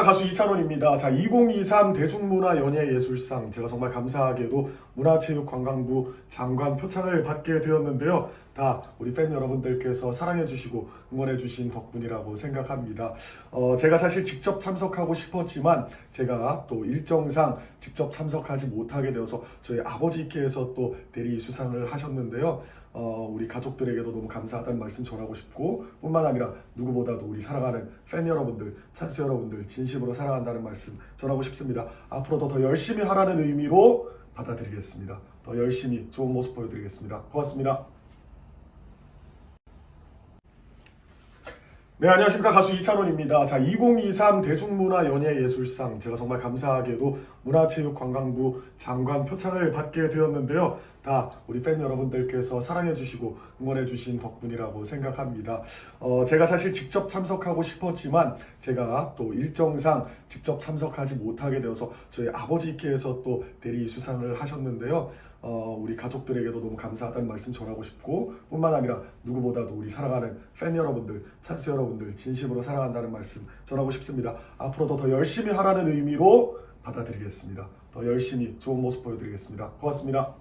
안녕하십니까 가수 이찬원입니다. 자, 2023 대중문화연예예술상 제가 정말 감사하게도 문화체육관광부 장관 표창을 받게 되었는데요. 다 우리 팬 여러분들께서 사랑해 주시고 응원해 주신 덕분이라고 생각합니다. 어, 제가 사실 직접 참석하고 싶었지만 제가 또 일정상 직접 참석하지 못하게 되어서 저희 아버지께서 또 대리 수상을 하셨는데요. 어, 우리 가족들에게도 너무 감사하다는 말씀 전하고 싶고 뿐만 아니라 누구보다도 우리 사랑하는 팬 여러분들, 찬스 여러분들 진심으로 사랑한다는 말씀 전하고 싶습니다. 앞으로도 더 열심히 하라는 의미로 받아들이겠습니다. 더 열심히 좋은 모습 보여드리겠습니다. 고맙습니다. 네, 안녕하십니까. 가수 이찬원입니다. 자, 2023 대중문화연예예술상 제가 정말 감사하게도 문화체육관광부 장관 표창을 받게 되었는데요. 다 우리 팬 여러분들께서 사랑해주시고 응원해주신 덕분이라고 생각합니다. 어, 제가 사실 직접 참석하고 싶었지만 제가 또 일정상 직접 참석하지 못하게 되어서 저희 아버지께서 또 대리 수상을 하셨는데요. 어, 우리 가족들에게도 너무 감사하다는 말씀 전하고 싶고 뿐만 아니라 누구보다도 우리 사랑하는 팬 여러분들, 찬스 여러분들 진심으로 사랑한다는 말씀 전하고 싶습니다. 앞으로도 더 열심히 하라는 의미로 받아들이겠습니다. 더 열심히 좋은 모습 보여드리겠습니다. 고맙습니다.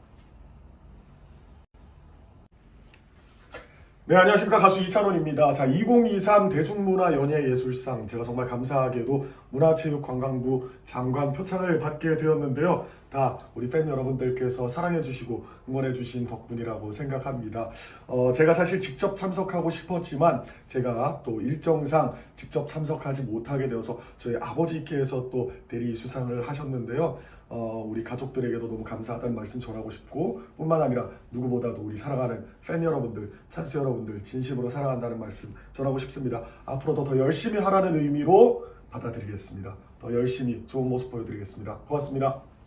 네, 안녕하십니까. 가수 이찬원입니다. 자, 2023 대중문화연예예술상 제가 정말 감사하게도 문화체육관광부 장관 표창을 받게 되었는데요. 다 우리 팬 여러분들께서 사랑해주시고 응원해주신 덕분이라고 생각합니다. 어, 제가 사실 직접 참석하고 싶었지만 제가 또 일정상 직접 참석하지 못하게 되어서 저희 아버지께서 또 대리 수상을 하셨는데요. 어, 우리 가족들에게도 너무 감사하다는 말씀 전하고 싶고 뿐만 아니라 누구보다도 우리 사랑하는 팬 여러분들, 찬스 여러분들 진심으로 사랑한다는 말씀 전하고 싶습니다. 앞으로도 더 열심히 하라는 의미로 받아들이겠습니다. 더 열심히 좋은 모습 보여드리겠습니다. 고맙습니다.